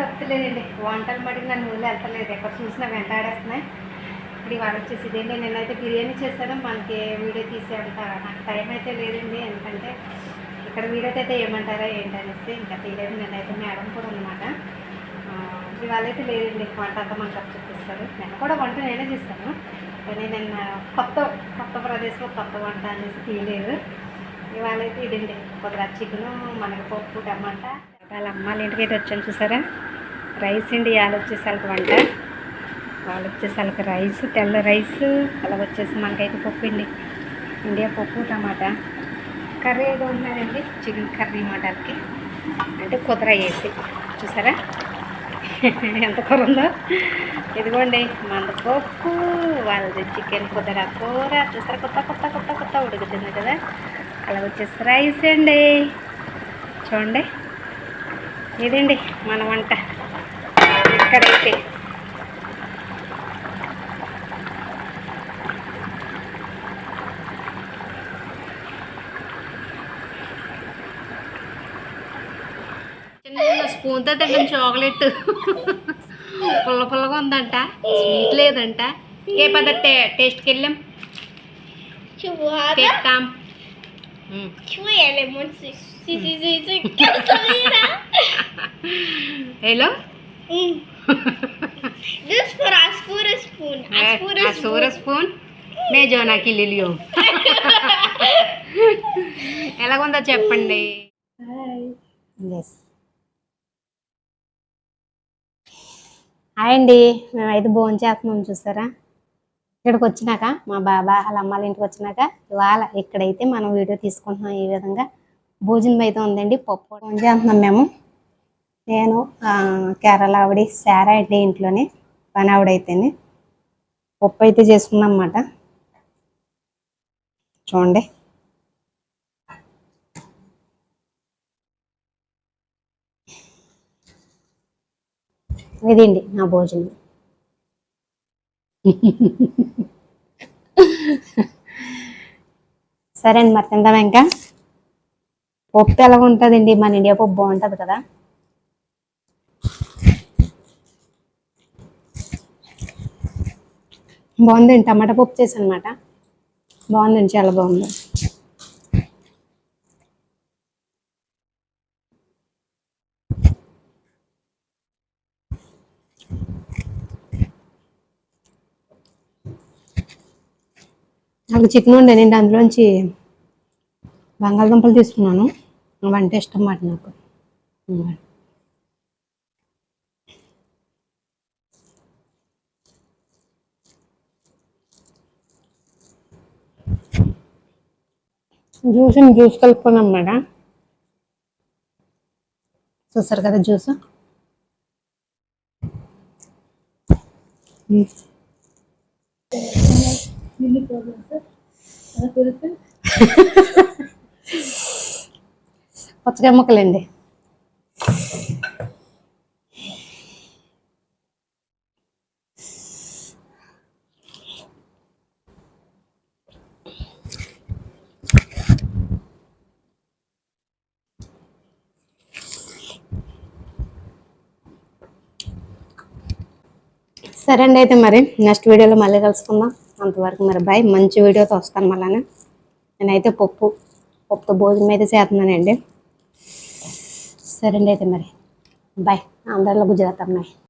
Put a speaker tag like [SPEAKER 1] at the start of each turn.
[SPEAKER 1] తప్పలేదండి వంటలు మటుకు నన్ను వదిలి వెళ్తలేదు ఎక్కడ చూసినా వెంటాడేస్తున్నాయి ఇప్పుడు ఇవాళ వచ్చేసి ఇదేంటి నేనైతే బిర్యానీ చేశాను. మనకి వీడియో తీసేంత నాకు టైం అయితే లేదండి. ఎందుకంటే ఇక్కడ వీడియో అయితే ఏమంటారా ఏంటనేసి ఇంకా తెలియదు నేనైతే మేడం కూడా అనమాట ఇవాళ అయితే లేదండి. వంట అంతా మనకు చూపిస్తారు నేను కూడా వంట నేనే చేస్తాను. కానీ నేను కొత్త కొత్త ప్రదేశంలో కొత్త వంట అనేసి తీయలేదు. ఇవాళ అయితే ఇదండి. కొద్దిగా చికెను మనకి పప్పు టమాటా. వాళ్ళ అమ్మాళ్ళ ఇంటికి అయితే వచ్చాను చూసారా? రైస్ అండి ఇవాళ వచ్చేసరికి వంట. వాళ్ళు వచ్చేసరికి రైస్ తెల్ల రైస్ అలా వచ్చేసి మనకైతే పప్పు అండి. ఇండియా పప్పు టమాటా. కర్రీ ఏదో ఉన్నదండి చికెన్ కర్రీ మటన్కి అంటే కుదర వేసి. చూసారా? ఎంత కూర ఉందో. ఇదిగోండి మన పప్పు వాళ్ళది చికెన్ కుదర కూర. చూసారా? కొత్త కొత్త కొత్త కొత్త ఉడుకుతుంది కదా. అలా వచ్చేసి రైస్ అండి. చూడండి. ఇదండి మన వంట. ఇక్కడైతే చిన్న స్పూన్తో తింటాం చాక్లెట్ పుల్ల పుల్లగా ఉందంట. స్వీట్ లేదంట. ఏ పద్ధతి టేస్ట్కి వెళ్ళాం.
[SPEAKER 2] Churrada.
[SPEAKER 1] తింటాం
[SPEAKER 2] Cruella le. Si, si, si, si. Questa vera.
[SPEAKER 1] Hello
[SPEAKER 2] Mm. This for us for a spoon. As for a spoon.
[SPEAKER 1] Spoon నే జోనాకి లిలియో ఎలాగుందో చెప్పండి హాయ్ అండి మేమైతే భోజనం చేస్తున్నాం చూసారా ఇక్కడికి వచ్చినాక మా బాబా వాళ్ళ అమ్మాల ఇంటికి వచ్చినాక ఇవాళ ఇక్కడైతే మనం వీడియో తీసుకుంటున్నాం ఈ విధంగా. భోజనం అయితే ఉందండి పప్పు భోజనం చేస్తున్నాం మేము. నేను కేరళ ఆవిడ శారా అండి ఇంట్లోనే పని ఆవిడైతేనే పప్పు అయితే చేసుకున్నాం అన్నమాట. చూడండి. ఇదండి నా భోజనం. సరే అండి మరి తిందాం ఇంకా? పప్పు ఎలా ఉంటుందండి? మన ఇండియా పప్పు బాగుంటుంది కదా? బాగుందండి టమాటా పప్పు చేసి అనమాట బాగుందండి చాలా బాగుంది. నాకు చికెన్ ఉండేనండి అందులోంచి బంగాళదుంపలు తీసుకున్నాను. అవంటే ఇష్టం మాట నాకు. జ్యూస్ జ్యూస్ కలుపుకున్నాం మేడం. చూస్తారు కదా జ్యూస్? పచ్చగా ముక్కలండి. సరే అండి అయితే మరి నెక్స్ట్ వీడియోలో మళ్ళీ కలుసుకుందాం. అంతవరకు మరి బాయ్ మంచి వీడియోతో వస్తాను మళ్ళీ నేనైతే పప్పు పప్పుతో భోజనం అయితే చేస్తున్నానండి. సరే అండి అయితే మరి. బాయ్ ఆంధ్రాలో గుజరాత్ అమ్మాయి.